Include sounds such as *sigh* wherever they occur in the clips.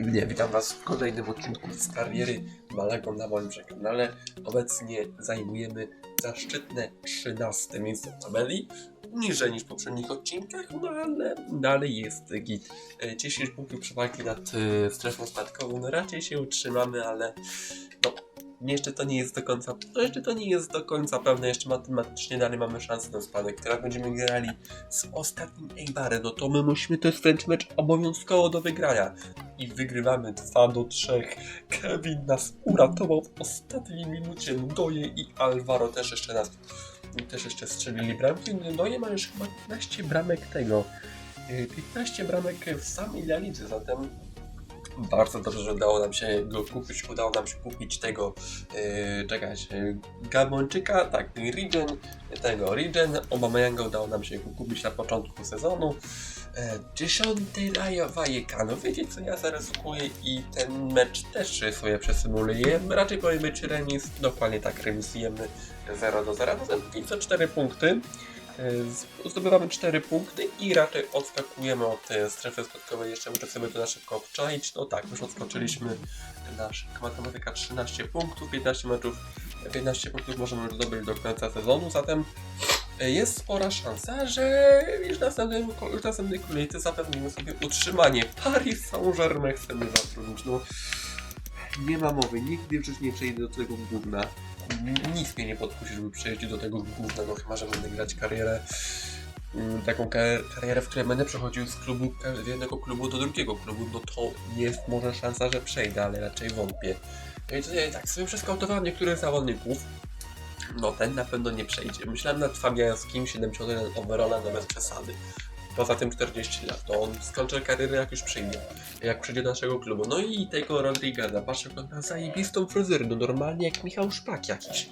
Nie, witam Was w kolejnym odcinku z kariery Malago na moim kanale. Obecnie zajmujemy zaszczytne 13 miejsce w tabeli. Niżej niż w poprzednich odcinkach, no ale dalej jest git. E, 10 punktów przewagi nad e, strefą spadkową. No raczej się utrzymamy, ale no jeszcze to nie jest do końca, no jeszcze to nie jest do końca pewne, jeszcze matematycznie dalej mamy szansę na spadek. Teraz będziemy grali z ostatnim Eibarem, no to my musimy, to jest wręcz mecz obowiązkowo do wygrania. I wygrywamy 2 do 3. Kevin nas uratował w ostatniej minucie. Ndoje i Alvaro też jeszcze nas też jeszcze strzelili bramki. Ndoje ma już chyba 15 bramek tego. yy, 15 bramek w samej Lidze, zatem bardzo dobrze, że udało nam się go kupić. Udało nam się kupić tego, yy, czekać, yy, Gabończyka, tak, Regen, tego Regen, Obameyanga udało nam się kupić na początku sezonu. E, dziesiąty Raja Vallecano. Wiecie co, ja zaryzykuję i ten mecz też sobie przesymuluję. Raczej powinien być remis, dokładnie tak remisujemy 0 do 0, zatem 54 punkty. E, Zdobywamy 4 punkty i raczej odskakujemy od e, strefy spadkowej. Jeszcze muszę sobie to na szybko. No tak, już odskoczyliśmy na szybko matematyka 13 punktów, 15 meczów, 15 punktów możemy zdobyć do końca sezonu, zatem e, jest spora szansa, że już w następnym, już w następnej kolejce zapewnimy sobie utrzymanie. Paris Saint-Germain chcemy zatrudnić. No, nie ma mowy, nigdy w nie przejdę do tego gówna. Nic mnie nie podkusi, żeby przejść do tego gówna, no chyba, że będę grać karierę mm, taką kar- karierę, w której będę przechodził z klubu, z jednego klubu do drugiego klubu, no to jest może szansa, że przejdę, ale raczej wątpię. No i tutaj tak sobie przeskautowałem niektórych zawodników, no ten na pewno nie przejdzie. Myślałem nad Fabiańskim, 71 overalla, no bez przesady. Poza tym 40 lat, to on skończy karierę jak już przyjdzie, jak przyjdzie do naszego klubu. No i tego Rodrigueza, patrzę na zajebistą fryzurę, no normalnie jak Michał Szpak jakiś.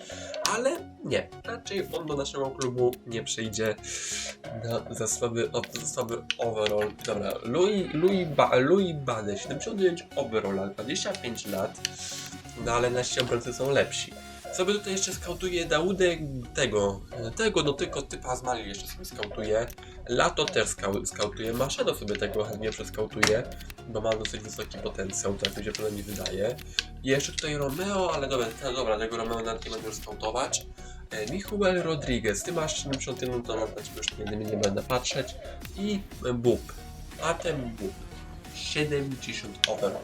Ale nie, raczej on do naszego klubu nie przyjdzie na za słaby, o, za słaby overall. Dobra, Louis, Louis, ba, Louis Bade, 79 overalla, 25 lat, no ale nasi obrońcy są lepsi. Sobie tutaj jeszcze skautuję Daudę tego, tego no tylko typa z Mali jeszcze sobie skautuję. Lato też skau, skautuję, Maszado sobie tego chętnie przeskautuję, bo ma dosyć wysoki potencjał, tak mi się przynajmniej wydaje. I jeszcze tutaj Romeo, ale dobra, te, dobra tego Romeo nawet nie będę już skautować. E, Michuel Rodriguez, ty masz 71, to na ciebie już nie, nie będę patrzeć. I Bub, Atem Bub, 70 overall.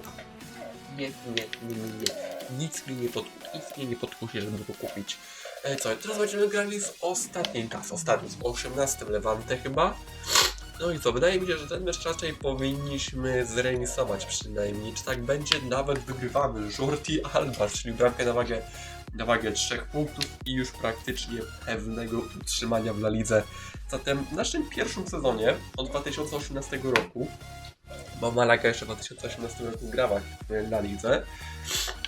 Nie, nie, nie, nie. Nic mnie nie, pod, nic mnie nie podkusi, żeby go kupić. E, co, teraz będziemy grali z ostatnim kas, ostatnim, z 18 Levante chyba. No i co, wydaje mi się, że ten mecz raczej powinniśmy zremisować przynajmniej. Czy tak będzie? Nawet wygrywamy Jordi Alba, czyli bramkę na wagę, na wagę 3 punktów i już praktycznie pewnego utrzymania w La Lidze. Zatem w naszym pierwszym sezonie od 2018 roku, bo Malaga jeszcze w 2018 roku grała w La Lidze,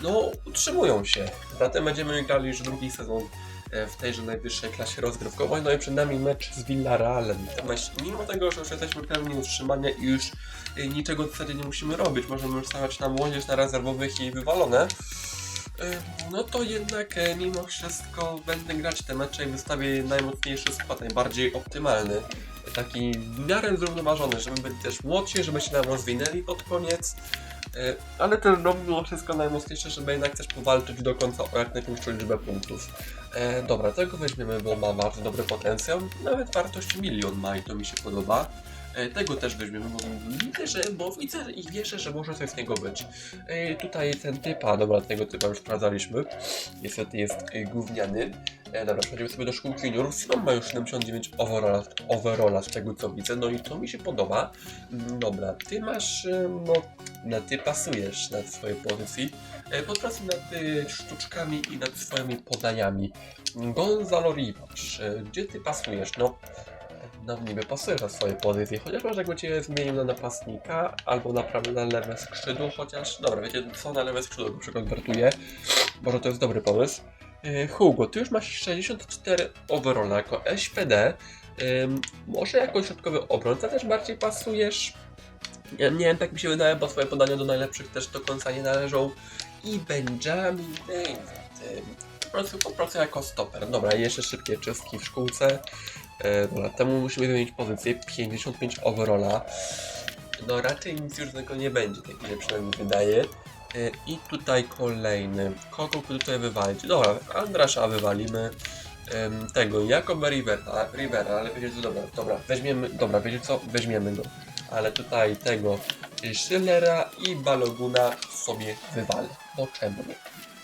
no utrzymują się. Zatem będziemy grali już drugi sezon w tejże najwyższej klasie rozgrywkowej. No i przed nami mecz z Villarrealem. Mimo tego, że już jesteśmy pewni utrzymania i już e, niczego w zasadzie nie musimy robić, możemy już stawiać na młodzież, na rezerwowych i wywalone, e, no to jednak e, mimo wszystko będę grać te mecze i wystawię najmocniejszy skład, najbardziej optymalny. Taki w miarę zrównoważony, żeby byli też młodsi, żeby się nam rozwinęli pod koniec. E, Ale też no, mimo wszystko najmocniejsze, żeby jednak też powalczyć do końca o jak największą liczbę punktów. E, dobra, tego weźmiemy, bo ma bardzo dobry potencjał. Nawet wartość milion ma i to mi się podoba. E, tego też weźmiemy, bo widzę, że, bo widzę i wierzę, że może coś z niego być. E, tutaj ten typa, dobra, tego typa już sprawdzaliśmy. Niestety jest e, gówniany. Dobra, przechodzimy sobie do szkółki juniorów. Simon ma już 79 overalla, overalla z tego co widzę, no i to mi się podoba. Mm, Dobra, ty masz, no, na ty pasujesz na swojej pozycji. Popracuj nad sztuczkami i nad swoimi podaniami. Gonzalo Rivas, gdzie ty pasujesz? No, no niby pasujesz na swoje pozycje, chociaż może jakby cię zmienił na napastnika, albo na prawe, na lewe skrzydło, chociaż, dobra, wiecie co, na lewe skrzydło go przekonwertuję, może to jest dobry pomysł. E, Hugo, ty już masz 64 overalla jako SPD, Ym, może jako środkowy obrońca też bardziej pasujesz? Nie, nie wiem, tak mi się wydaje, bo twoje podania do najlepszych też do końca nie należą. I Benjamin Po prostu, po prostu jako stoper. Dobra, jeszcze szybkie czystki w szkółce. E, dobra, temu musimy zmienić pozycję. 55 overalla. no raczej nic już tego nie będzie, tak się przynajmniej wydaje. E, I tutaj kolejny. Kogo tutaj wywalić? Dobra, Andrasza wywalimy. Tego, Jakoba Rivera, Rivera, ale wiecie co, dobra, dobra, weźmiemy, dobra, wiecie co, weźmiemy go. Ale tutaj tego y, Schillera i Baloguna sobie wywalę. No czemu nie?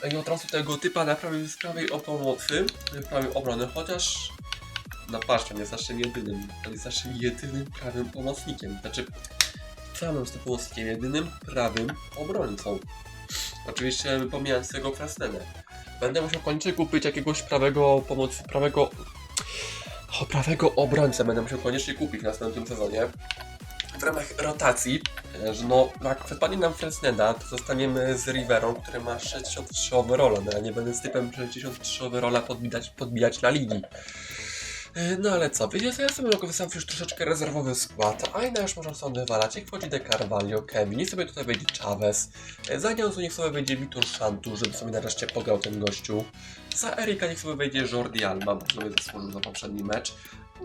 No I od razu tego typa na prawej, z prawej o pomocy, prawej obrony, chociaż no patrzcie, on jest naszym jedynym, on jest naszym jedynym prawym pomocnikiem. Znaczy, samym z pomocnikiem, jedynym prawym obrońcą. Oczywiście pomijając tego Fresnenę. Będę musiał koniecznie kupić jakiegoś prawego pomocy, prawego... O, prawego obrońcę będę musiał koniecznie kupić w następnym sezonie. W ramach rotacji, e, że no, jak wypadnie nam Fresneda, to zostaniemy z Riverą, który ma 63 overalla, no ja nie będę z typem 63 overalla podbijać, podbijać na ligi. E, No ale co, wiecie co, ja sobie mogę wystawić już troszeczkę rezerwowy skład, a inna już można sobie wywalać, jak wchodzi De Carvalho, Kevin, niech sobie tutaj wejdzie Chavez, e, za Nianzu niech sobie wejdzie Vitor Shantu, żeby sobie nareszcie pograł ten gościu, za Erika niech sobie wejdzie Jordi Alba, bo sobie zasłużył za poprzedni mecz,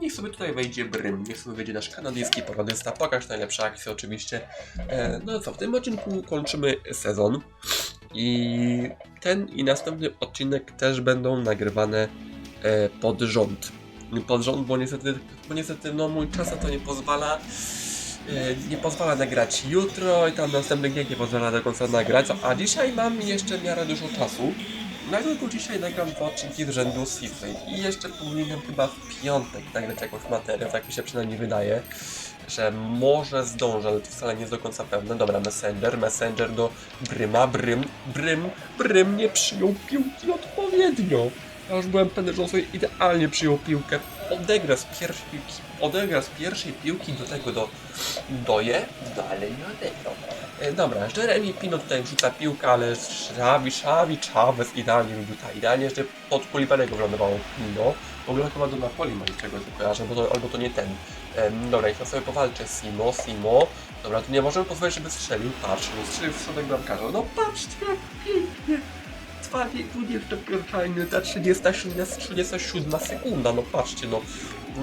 niech sobie tutaj wejdzie Brym, niech sobie wejdzie nasz kanadyjski paradysta, pokaż najlepsze akcje oczywiście. E, no co, w tym odcinku kończymy sezon i ten i następny odcinek też będą nagrywane pod rząd pod rząd, bo niestety, bo niestety no, mój czas na to nie pozwala. e, Nie pozwala nagrać jutro i tam następny dzień nie pozwala do końca nagrać, a dzisiaj mam jeszcze w miarę dużo czasu. Na tylko dzisiaj nagram dwa odcinki z rzędu z i jeszcze powinienem chyba w piątek nagrać jakąś materię, tak mi się przynajmniej wydaje, że może zdążę, ale to wcale nie jest do końca pewne. Dobra, Messenger, Messenger do Bryma, Brym, Brym, Brym nie przyjął piłki odpowiednio. Ja już byłem pewny, że on sobie idealnie przyjął piłkę. Odegra z pierwszej piłki, odegra z pierwszej piłki do tego do doje, dalej nie odegrał. E, dobra, Jeremy Pino tutaj wrzuca piłkę, ale Xavi, Xavi, Chavez idealnie wrzuca. Idealnie jeszcze pod Kulibanego wylądowało Pino. W ogóle chyba do Napoli ma czego to kojarzę, to, albo to nie ten. Dobra, niech ja sobie powalczę Simo, Simo. Dobra, tu nie możemy pozwolić, żeby strzelił. Patrz, no strzelił w środek bramkarza. No patrzcie, jak pięknie. Trwanie 21 minuta 37, 37 sekunda, no patrzcie, no.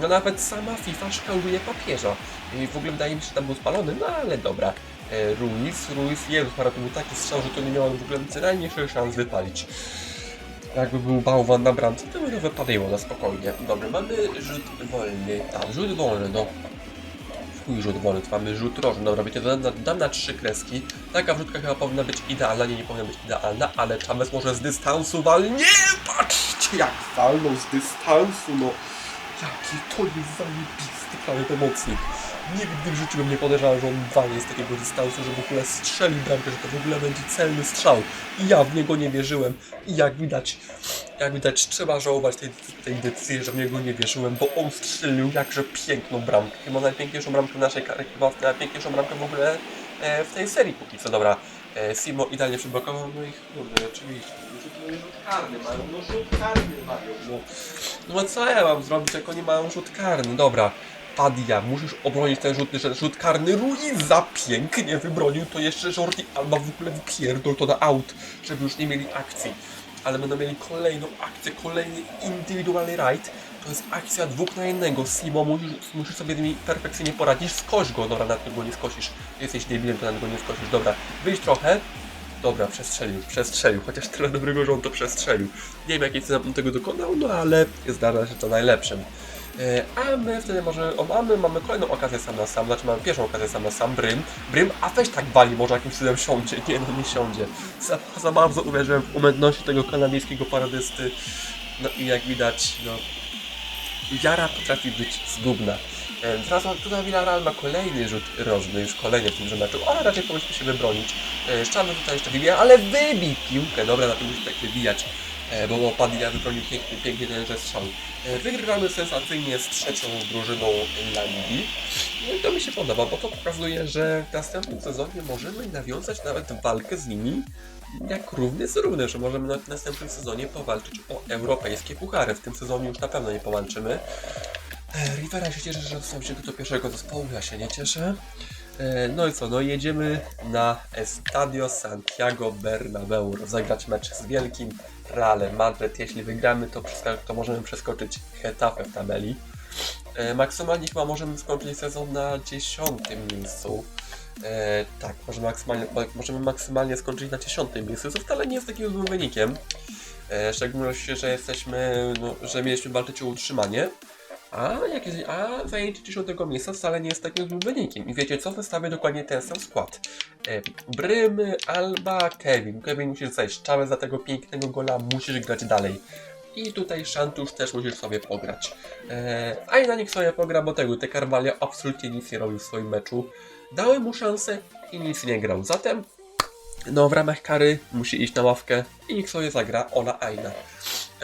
No nawet sama FIFA szkaluje papieża. I w ogóle wydaje mi się, że tam był spalony, no ale dobra. E, Ruiz, Ruiz, Jezus, to był taki strzał, że to nie miał w ogóle najmniejszych szans wypalić. Jakby był bałwan na bramce, to by to wypadało na spokojnie. Dobra, mamy rzut wolny, tak, rzut wolny, no. Chuj rzut to mamy rzut rożny, dobra, wiecie, dam na, na trzy kreski. Taka wrzutka chyba powinna być idealna, nie, nie powinna być idealna, ale Chavez może z dystansu wal... Nie! Patrzcie jak walnął z dystansu, no. Jaki to jest zajebisty prawy pomocnik. Nigdy w życiu bym nie podejrzewał, że on walnie z takiego dystansu, że w ogóle strzeli bramkę, że to w ogóle będzie celny strzał. I ja w niego nie wierzyłem. I jak widać, jak widać, trzeba żałować tej, tej decyzji, że w niego nie wierzyłem, bo on strzelił jakże piękną bramkę. Chyba najpiękniejszą bramkę naszej karierze, chyba najpiękniejszą bramkę w ogóle e, w tej serii póki co. Dobra, e, Simo idealnie przyblokował, no i kurde, oczywiście. Rzut karny mają, no rzut karny mają, no. No co ja mam zrobić, jak oni mają rzut karny? Dobra, Padia, musisz obronić ten rzut, rzut karny Ruiza pięknie wybronił, to jeszcze Jordi Alba w ogóle wypierdol to na out, żeby już nie mieli akcji. Ale będą mieli kolejną akcję, kolejny indywidualny raid. To jest akcja dwóch na jednego. Simo, musisz, musisz sobie z nimi perfekcyjnie poradzić. Skoś go, dobra, na tego nie skosisz. Jesteś debilem, to na tego nie skosisz. Dobra, wyjść trochę. Dobra, przestrzelił, przestrzelił, chociaż tyle dobrego, że on to przestrzelił. Nie wiem, jakiej ceny tego dokonał, no ale zdarza się to najlepszym. E, A my wtedy może, o, a my mamy kolejną okazję sam na sam, znaczy mamy pierwszą okazję sam na sam, Brym. Brym, a weź tak bali, może jakimś cudem siądzie. Nie no, nie siądzie. Za, za bardzo uwierzyłem w umiejętności tego kanadyjskiego paradysty. No i jak widać, no, wiara potrafi być zgubna. E, Teraz tutaj Villarreal ma kolejny rzut rożny, już kolejny w tym meczu, ale raczej powinniśmy się wybronić. E, Szczamy tutaj jeszcze wybija, ale wybij piłkę, dobra, na tym musi tak wybijać, e, bo Padilla wybronił pięknie, pięknie ten że strzał. E, Wygrywamy sensacyjnie z trzecią drużyną La Ligi. No i to mi się podoba, bo to pokazuje, że w następnym sezonie możemy nawiązać nawet walkę z nimi jak równy z równym, że możemy na- w następnym sezonie powalczyć o europejskie puchary. W tym sezonie już na pewno nie powalczymy. E, Rivera się cieszy, że dostał się do pierwszego zespołu, ja się nie cieszę. E, No i co, no jedziemy na Estadio Santiago Bernabeu rozegrać mecz z wielkim Realem Madryt. Jeśli wygramy, to, to możemy przeskoczyć Getafe w tabeli. E, Maksymalnie chyba możemy skończyć sezon na dziesiątym miejscu. E, tak, możemy maksymalnie, możemy maksymalnie skończyć na 10 miejscu, co wcale nie jest takim złym wynikiem. E, w szczególności, że jesteśmy, no, że mieliśmy walczyć o utrzymanie. A, jak jest, a zajęcie 10 miejsca wcale nie jest takim złym wynikiem. I wiecie co? Wystawię dokładnie ten sam skład. E, Brym, Alba, Kevin. Kevin musisz zejść. Czałe za tego pięknego gola musisz grać dalej. I tutaj Szantusz też musisz sobie pograć. E, a i na nich sobie pogra, bo tego, te Carvalho absolutnie nic nie robił w swoim meczu. Dałem mu szansę i nic nie grał. Zatem, no w ramach kary musi iść na ławkę i niech sobie zagra Ola Aina.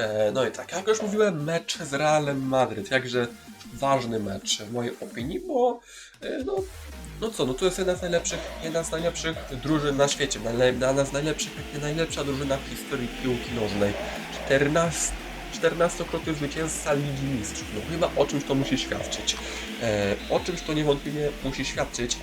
E, no i tak, jak już mówiłem, mecz z Realem Madryt, jakże ważny mecz w mojej opinii, bo e, no, no co, no to jest jedna z najlepszych, jedna z najlepszych drużyn na świecie, jedna z najlepszych, jak najlepsza drużyna w historii piłki nożnej. 14 14-krotny zwycięzca Ligi Mistrzów. No chyba o czymś to musi świadczyć. E, o czymś to niewątpliwie musi świadczyć.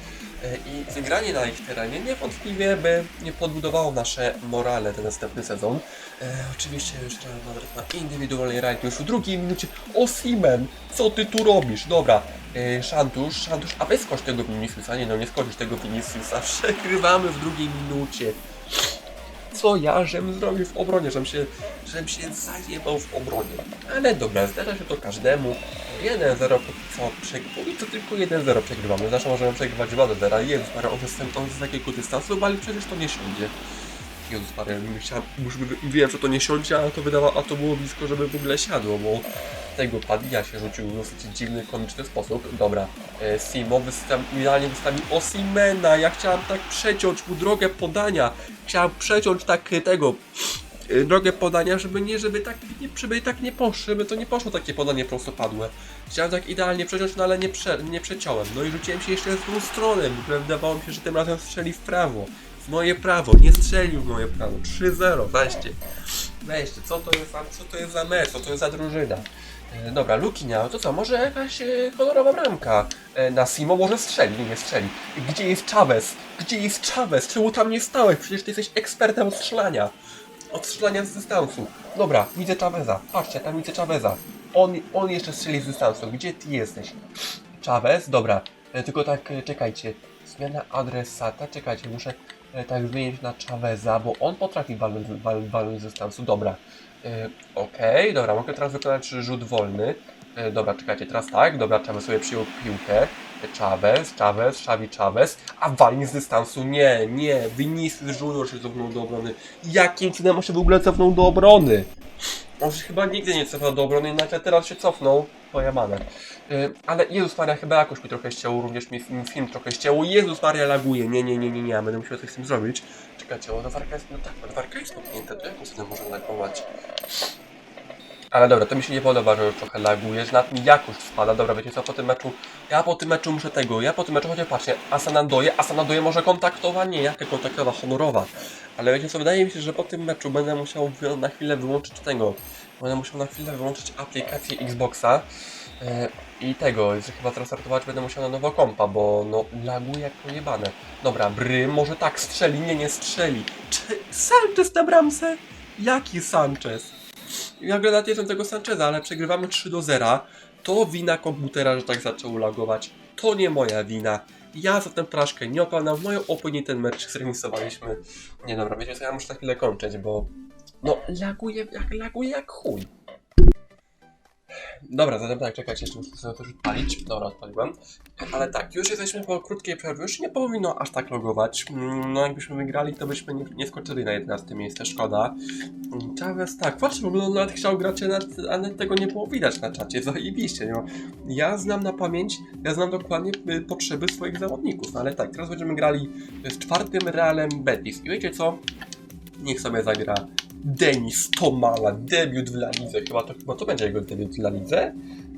E, I wygranie na ich terenie niewątpliwie by podbudowało nasze morale ten następny sezon. E, oczywiście już Real Madrid ma indywidualny rajd już w drugiej minucie. Osimen, co ty tu robisz? Dobra, e, Szantusz, Szantusz, a weź skocz tego Viniciusa. Nie no, nie skoczysz tego Viniciusa. *laughs* Przegrywamy w drugiej minucie. Co ja, żem zrobił w obronie, żem się, żem się zajebał w obronie. Ale dobra, zdarza się to każdemu. 1-0 póki co przegrywamy. I to tylko 1-0 przegrywamy. Zawsze możemy przegrywać 2-0. Jezus Maria, on jest, z takiego dystansu, ale przecież to nie siądzie. Jezus Maria, myślałem, już wiem, że to nie siądzie, a to wydawało, a to było blisko, żeby w ogóle siadło, bo tego Padilla się rzucił w dosyć dziwny, komiczny sposób. Dobra, e, Simo wystawi, idealnie wystawił Osimena. Ja chciałem tak przeciąć mu drogę podania. Chciałem przeciąć tak tego drogę podania, żeby nie, żeby tak nie, żeby tak nie poszło, żeby to nie poszło takie podanie prostopadłe. Chciałem tak idealnie przeciąć, no ale nie, prze, nie przeciąłem. No i rzuciłem się jeszcze w drugą stronę, bo wydawało mi się, że tym razem strzeli w prawo. W moje prawo, nie strzelił w moje prawo. 3-0, weźcie. Weźcie, co to jest za, co to jest za mecz, co to jest za drużyna. E, dobra, Lukinia, no to co, może jakaś e, honorowa bramka e, na Simo może strzeli, nie, strzeli. Gdzie jest Chavez? Gdzie jest Chavez? Czemu tam nie stałeś? Przecież ty jesteś ekspertem strzelania. Od strzelania z dystansu. Dobra, widzę Chaveza. Patrzcie, tam widzę Chaveza. On, on jeszcze strzeli z dystansu. Gdzie ty jesteś? Chavez? Dobra, e, tylko tak, e, czekajcie. Zmiana adresata, czekajcie, muszę e, tak zmienić na Chaveza, bo on potrafi walnąć, wal, walnąć z dystansu. Dobra. E, Okej, dobra, mogę teraz wykonać rzut wolny. E, dobra, czekajcie, teraz tak, dobra, Chavez sobie przyjął piłkę. Chavez, Chavez, Xavi Chavez, a walnie z dystansu, nie, nie, Vinicius Junior się cofnął do obrony. Jakim cudem on się w ogóle cofnął do obrony? On się chyba nigdy nie cofnął do obrony, nagle teraz się cofnął. Pojamane. Yy, ale Jezus Maria chyba jakoś mi trochę ścięło, również mi film, trochę ścięło. Jezus Maria laguje, nie, nie, nie, nie, nie, będę musiał coś z tym zrobić. Czekajcie, ładowarka jest, no tak, ładowarka jest popchnięta, to jak sobie może lagować? Ale dobra, to mi się nie podoba, że już trochę laguje, że nad mi jakość spada. Dobra, wiecie co, po tym meczu, ja po tym meczu muszę tego, ja po tym meczu, chociaż patrzcie, Asanandoje, Asanandoje może kontaktowa, nie, jaka kontaktowa, honorowa. Ale wiecie co, wydaje mi się, że po tym meczu będę musiał na chwilę wyłączyć tego, będę musiał na chwilę wyłączyć aplikację Xboxa e, i tego, że chyba restartować będę musiał na nowo kompa, bo no laguje jak pojebane. Dobra, Bry może tak strzeli, nie, nie strzeli. Czy Sanchez na bramce? Jaki Sanchez? Ja nawet jestem tego Sancheza, ale przegrywamy 3 do 0. To wina komputera, że tak zaczął lagować. To nie moja wina. Ja za tę porażkę nie opowiadam. W mojej opinii ten mecz zremisowaliśmy. Nie dobra, wiecie co, ja muszę na chwilę kończyć, bo... No, laguje jak, laguje jak chuj. Dobra, zatem tak, czekajcie, jeszcze muszę sobie już odpalić. Dobra, odpaliłem. Ale tak, już jesteśmy po krótkiej przerwie, już nie powinno aż tak logować. Mm, No jakbyśmy wygrali, to byśmy nie, nie skoczyli na 11 miejsce, szkoda. Mm, Chavez, tak, patrz, w ogóle nawet chciał grać, a nawet- tego nie było widać na czacie, zajebiście, no. Ja znam na pamięć, ja znam dokładnie y, potrzeby swoich zawodników, ale tak, teraz będziemy grali z czwartym Realem Betis i wiecie co? Niech sobie zagra Denis Tomala, debiut w La Lidze, chyba to, chyba to będzie jego debiut w La Lidze.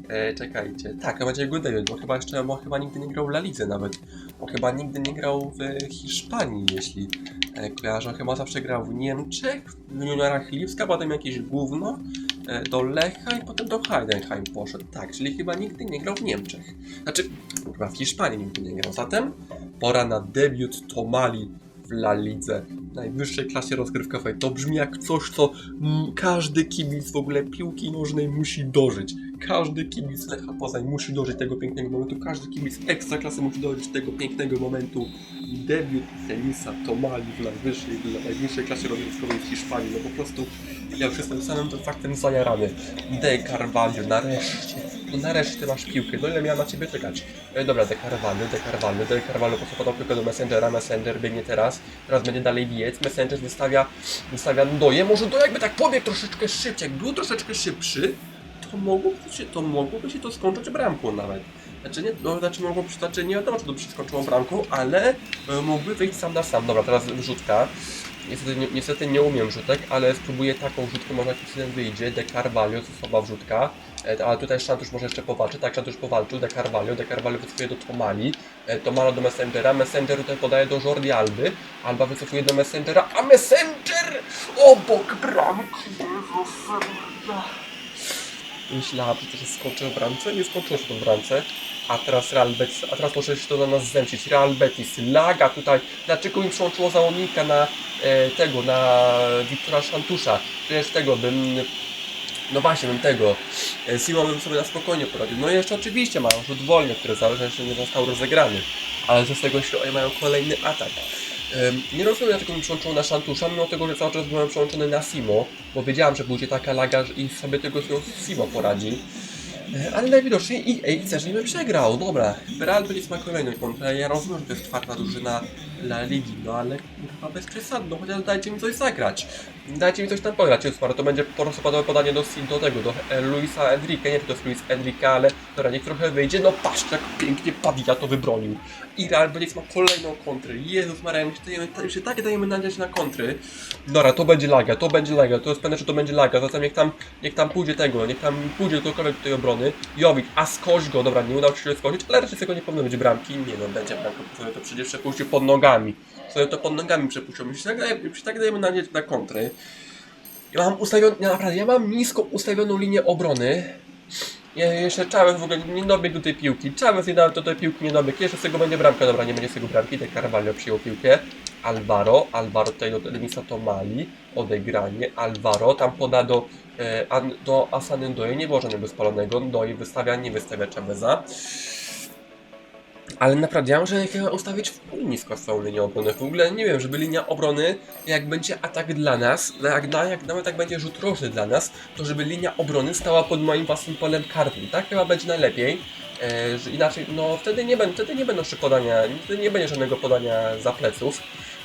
E, czekajcie, tak, to będzie jego debiut, bo chyba jeszcze, bo chyba nigdy nie grał w La Lidze nawet, bo chyba nigdy nie grał w Hiszpanii, jeśli e, kojarzę, chyba zawsze grał w Niemczech, w juniorach Lipska, potem jakieś gówno, e, do Lecha i potem do Heidenheim poszedł, tak, czyli chyba nigdy nie grał w Niemczech, znaczy, chyba w Hiszpanii nigdy nie grał, zatem pora na debiut Tomali w La Lidze, najwyższej klasie rozgrywkowej. To brzmi jak coś, co mm, każdy kibic w ogóle piłki nożnej musi dożyć. każdy kibic Lecha Poznań musi dążyć tego pięknego momentu, każdy kibic Ekstraklasy musi dążyć tego pięknego momentu. Debiut Tenisa Tomali w najwyższej, w najwyższej klasie rozgrywkowej w Hiszpanii, no po prostu ja już jestem samym faktem zajarany. De Carvalho, nareszcie, no nareszcie masz piłkę, no ile miałem na ciebie czekać? E, dobra, De Carvalho, De Carvalho, De Carvalho po podał piłkę do Messengera, Messenger biegnie teraz, teraz będzie dalej biec, Messenger wystawia, wystawia Ndoje, może do jakby tak pobiegł troszeczkę szybciej, jak był troszeczkę szybszy, to mogłoby się to, mogłoby się to skończyć bramką nawet. Znaczy nie, no, znaczy mogłoby się, znaczy nie wiadomo, czy to skończyło bramką, ale e, mógłby wyjść sam na sam. Dobra, teraz rzutka. Niestety nie, niestety nie umiem rzutek, ale spróbuję taką rzutkę, może jakiś jeden wyjdzie. De Carvalho, to słaba wrzutka. E, ale tutaj Szantusz może jeszcze powalczy. Tak, Szantusz powalczył. De Carvalho, De Carvalho wycofuje do Tomali. E, Tomala do Messengera. Messenger tutaj podaje do Jordi Alby. Alba wycofuje do Messengera, a Messenger obok bramki. Jezus. Myślałem, że to się skończy w bramce, nie skończyło się to w bramce. A teraz Real Betis, a teraz może się to na nas zemścić. Real Betis, laga tutaj. Dlaczego mi przełączyło załącznika na e, tego, na Wiktora Szantusza? Przecież tego bym, no właśnie bym tego, e, Simon bym sobie na spokojnie poradził. No i jeszcze oczywiście mają rzut wolny, który zależy jeszcze nie został rozegrany. Ale z tego się mają kolejny atak. Nie rozumiem, dlaczego mi przełączyło na Szantusza, mimo tego, że cały czas byłem przełączony na Simo, bo wiedziałem, że będzie taka laga i sobie tego Simo poradzi. E, Ale najwidoczniej EA chce, żebym przegrał. Dobra, Real kolejną kontrę. Ja rozumiem, że to jest czwarta drużyna La Ligi, no ale kurwa bez przesady, no chociaż dajcie mi coś zagrać. Dajcie mi coś tam pograć, jest to będzie po prostu padowe podanie do, do tego, do Luisa Enrique, nie wiem, to jest Luis Enrique, ale dobra, niech trochę wyjdzie, no patrz, jak pięknie Padilla to wybronił. I Real Betis ma kolejną kontrę. Jezus Maria, my się, dajemy, my się tak dajemy nadzieję na kontry. Dobra, to będzie laga, to będzie laga, to jest pewne, że to będzie laga, zatem niech tam, niech tam pójdzie tego, niech tam pójdzie ktokolwiek do tej obrony. Jowik, a skoś go, dobra, nie udało się skoczyć, ale raczej tego nie powinno być bramki. Nie no, będzie bramka, to przecież przepuścił pod nogami. Sobie to pod nogami przepuścił, my się tak, my się tak dajemy nadzieję na kontry. Ja mam ustawioną, naprawdę, ja mam nisko ustawioną linię obrony. Ja jeszcze Chavez w ogóle nie dobiegł do tej piłki. Chavez nie do tej piłki, nie dobiegł. Jeszcze z tego będzie bramka. Dobra, nie będzie z tego bramki. De Carvalho przyjął piłkę. Alvaro. Alvaro tutaj do Denisa Tomali. Odegranie. Alvaro tam poda do, e, do Asany Ndoye. Nie było żadnego spalonego. Ndoye wystawia, nie wystawia Chaveza. Ale naprawdę, ja muszę chyba ustawić w nisko swoją linię obrony. W ogóle nie wiem, żeby linia obrony, jak będzie atak dla nas, jak, jak nawet jak będzie rzut rożny dla nas, to żeby linia obrony stała pod moim własnym polem karnym. Tak chyba będzie najlepiej. E, inaczej, no wtedy nie, będą, wtedy nie będą jeszcze podania, nie będzie żadnego podania za pleców.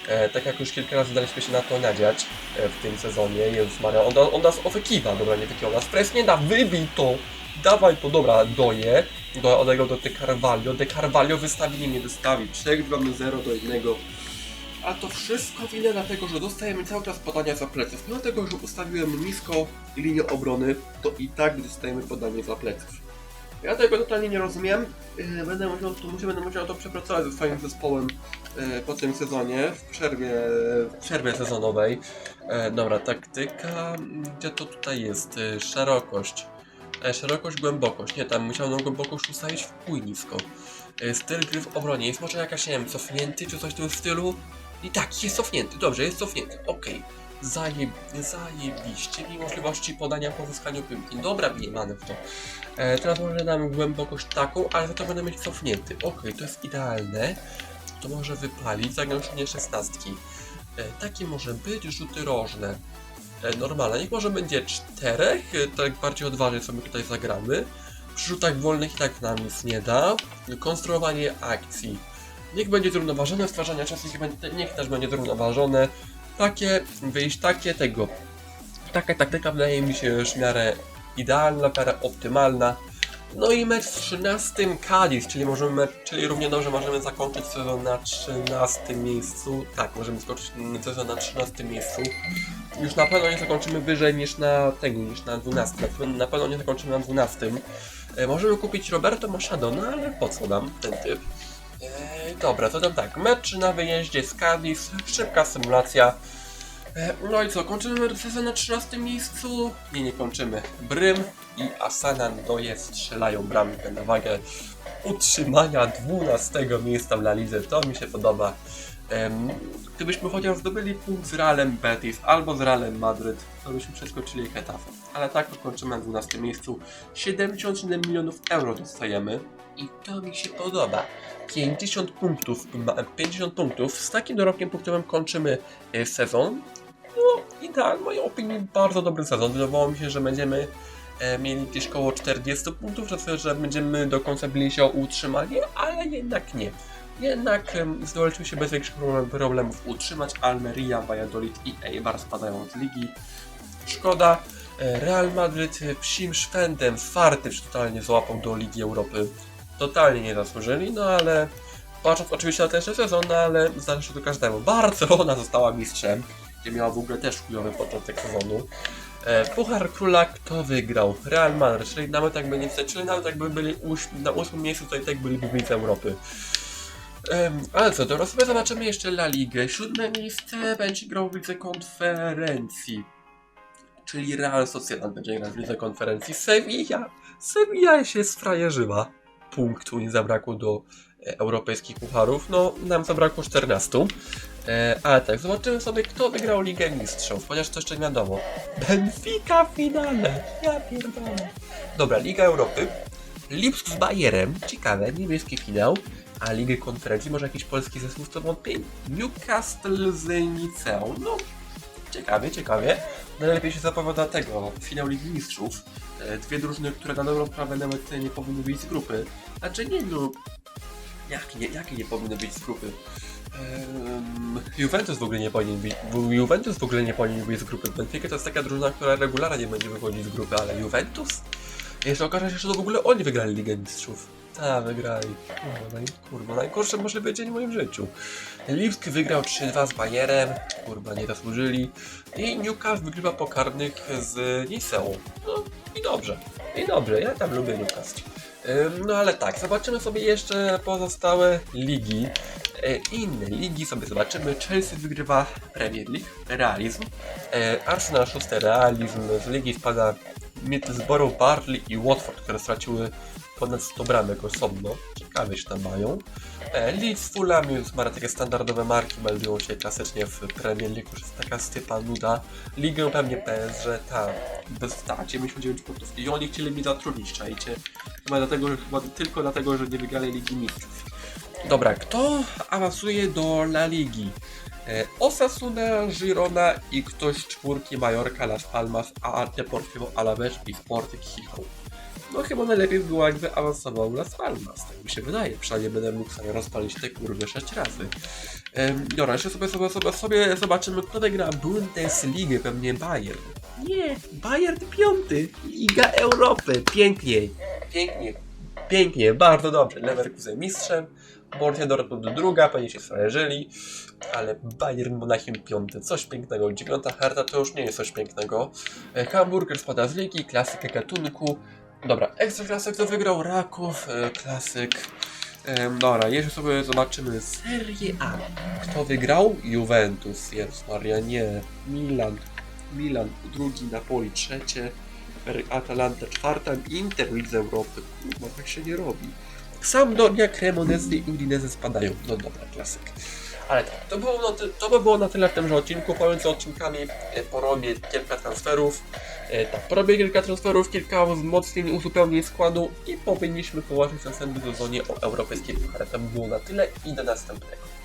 E, tak jak już kilka razy daliśmy się na to nadziać e, w tym sezonie. Jezus Maria, on, on nas ofekiwa, dobra, nie wykiwa nas. Pres nie da, wybij to! Dawaj to, dobra, doje. Do, odegrał do De Carvalho. De Carvalho wystawi, nie wystawi. Przegrywamy 0 do 1. A to wszystko winę dlatego, że dostajemy cały czas podania za pleców. Mimo tego, że ustawiłem nisko linię obrony, to i tak dostajemy podanie za pleców. Ja tego totalnie nie rozumiem. Yy, Będę musiał to, muszę, będę musiał to przepracować ze swoim zespołem yy, po tym sezonie, w przerwie, w przerwie sezonowej. E, dobra, taktyka. Gdzie to tutaj jest? E, szerokość. E, szerokość, głębokość. Nie, tam musiałem głębokość ustawić w pój nisko. E, styl gry w obronie. Jest może jakaś, nie wiem, cofnięty czy coś w tym stylu? I tak, jest cofnięty. Dobrze, jest cofnięty. Okej. Zajeb... Zajebiście. Mi możliwości podania po uzyskaniu piłki. Dobra, mamy w to. E, teraz może dam głębokość taką, ale za to będę mieć cofnięty. Okej, to jest idealne. To może wypalić zagęszczenie szesnastki. E, takie może być rzuty rożne. E, normalne, niech może będzie czterech, e, tak bardziej odważnie sobie tutaj zagramy. Przy rzutach wolnych i tak nam nic nie da. Konstruowanie akcji. Niech będzie zrównoważone, stwarzanie czasu niech, będzie, niech też będzie zrównoważone. Takie, wyjść takie, tego. Taka taktyka wydaje mi się już w miarę idealna, w miarę optymalna. No i mecz w 13 Cadiz, czyli możemy czyli równie dobrze możemy zakończyć sezon na 13 miejscu. Tak, możemy skończyć sezon na 13 miejscu. Już na pewno nie zakończymy wyżej niż na tego, niż na 12. Na pewno- Na pewno nie zakończymy na 12. E, możemy kupić Roberto Machado, no ale po co nam ten typ? E, dobra, to tam tak, mecz na wyjeździe z Cadiz, szybka symulacja. E, No i co, kończymy sezon na 13 miejscu? Nie, nie kończymy. Brym i Asana Ndoye strzelają bramkę na wagę utrzymania 12 miejsca w La Lidze. To mi się podoba. Gdybyśmy chociaż zdobyli punkt z Realem Betis albo z Realem Madryt, to byśmy przeskoczyli Getafe. Ale tak to kończymy na 12 miejscu. 77 milionów euro dostajemy i to mi się podoba. 50 punktów, ma- 50 punktów. Z takim dorobkiem punktowym kończymy e, sezon. No i tak, w mojej opinii bardzo dobry sezon. Wydawało mi się, że będziemy e, mieli gdzieś koło 40 punktów, że, że będziemy do końca bili się o utrzymanie, ale jednak nie. Jednak em, zdążyliśmy się bez większych problem- problemów utrzymać. Almeria, Valladolid i Eibar spadają z ligi. Szkoda. E, Real Madryt psim szwendem, Fartyż totalnie złapał do Ligi Europy. Totalnie nie zasłużyli, no ale patrząc oczywiście na ten sezon, no ale zdarza się to każdemu. Barcelona *laughs* została mistrzem, gdzie miała w ogóle też chujowy początek sezonu. E, Puchar Króla kto wygrał? Real Madrid, czyli nawet jakby nie czyli nawet jakby byli na ósmym miejscu, to i tak byliby w Europy. Em, ale co, teraz sobie zobaczymy jeszcze La Ligę. Siódme miejsce będzie grał w Lidze Konferencji. Czyli Real Sociedad będzie grał w Lidze Konferencji. Sevilla! Sevilla się sfrajerzyła. Punktu nie zabrakło do e, europejskich pucharów. No, nam zabrakło 14. E, ale tak, zobaczymy sobie, kto wygrał Ligę Mistrzów, chociaż to jeszcze nie wiadomo. Benfica w finale! Ja pierdolę. Dobra, Liga Europy. Lipsk z Bayerem. Ciekawe, niebieski finał. A Ligę Konferencji może jakiś polski zespół to wątpię? Newcastle z Niceą. No, ciekawie, ciekawie. Najlepiej się zapowiada tego, finał Ligi Mistrzów. E, Dwie drużyny, które na dobrą sprawę nawet nie powinny być z grupy. Znaczy nie no, jakie nie, jakie nie powinny być z grupy? Juventus w ogóle nie powinien być, Juventus w ogóle nie powinien być z grupy. Benfica to jest taka drużyna, która regularnie będzie wychodzić z grupy, ale Juventus? Jeszcze okaże się, że to w ogóle oni wygrali Ligę Mistrzów. A, wygrali. Kurwa, naj, kurwa, najgorszy możliwy dzień w moim życiu. Lipsk wygrał 3-2 z Bayerem, kurwa, nie zasłużyli. I Newcastle wygrywa pokarnych z Niceą. No i dobrze, i dobrze, ja tam lubię Newcastle. No ale tak, zobaczymy sobie jeszcze pozostałe ligi. E, Inne ligi sobie zobaczymy. Chelsea wygrywa Premier League, Realizm. E, Arsenal szóste Realizm. Z ligi spada Middlesbrough, Barley i Watford, które straciły ponad 100 bramek osobno. Ciekawe się tam mają. E, Leeds, Fulham już ma takie standardowe marki, meldują się klasycznie w Premier League, już jest taka stypa nuda. Ligę pewnie PSG, ta, bez ta, 99 punktów. I oni chcieli mi zatrudnić, czajcie. Chyba dlatego, że, chyba tylko dlatego, że nie wygrali Ligi Mistrzów. Dobra, kto awansuje do La Ligi? E, Osasuna, Girona i ktoś z czwórki Mallorca, Las Palmas, a Deportivo Alaves i Sporting Gijón. No chyba najlepiej by było jakby awansował Las Palmas, tak mi się wydaje. Przynajmniej będę mógł sobie rozpalić te kurwy 6 razy. Ehm, dobra, jeszcze sobie, sobie, sobie, sobie zobaczymy, kto wygra Bundesligę, pewnie Bayern. Nie, Bayern piąty, Liga Europy, pięknie, pięknie, pięknie, bardzo dobrze. Leverkusen mistrzem, Borussia Dortmund druga, pewnie się sfrajerzyli, ale Bayern Monachium piąty, coś pięknego. Dziewiąta Hertha to już nie jest coś pięknego. E, Hamburger spada z ligi, klasykę gatunku. Dobra, Ekstraklasyk to wygrał Raków, e, klasyk. Dobra, jeszcze sobie zobaczymy Serie A. Kto wygrał? Juventus, jest Maria, nie. Milan, Milan drugi, Napoli trzecie, Atalanta czwarta, Inter Lidze Europy. Kurwa, tak się nie robi. Sampdoria, Cremonese i Udinese spadają. No dobra, klasyk. Ale tak, to, było to by było na tyle w tymże odcinku. Pomiędzy odcinkami e, porobię kilka transferów. E, tak, porobię kilka transferów, kilka wzmocnień, uzupełnień składu i powinniśmy położyć w następnym sezonie o europejskiej puchary. To by było na tyle i do następnego.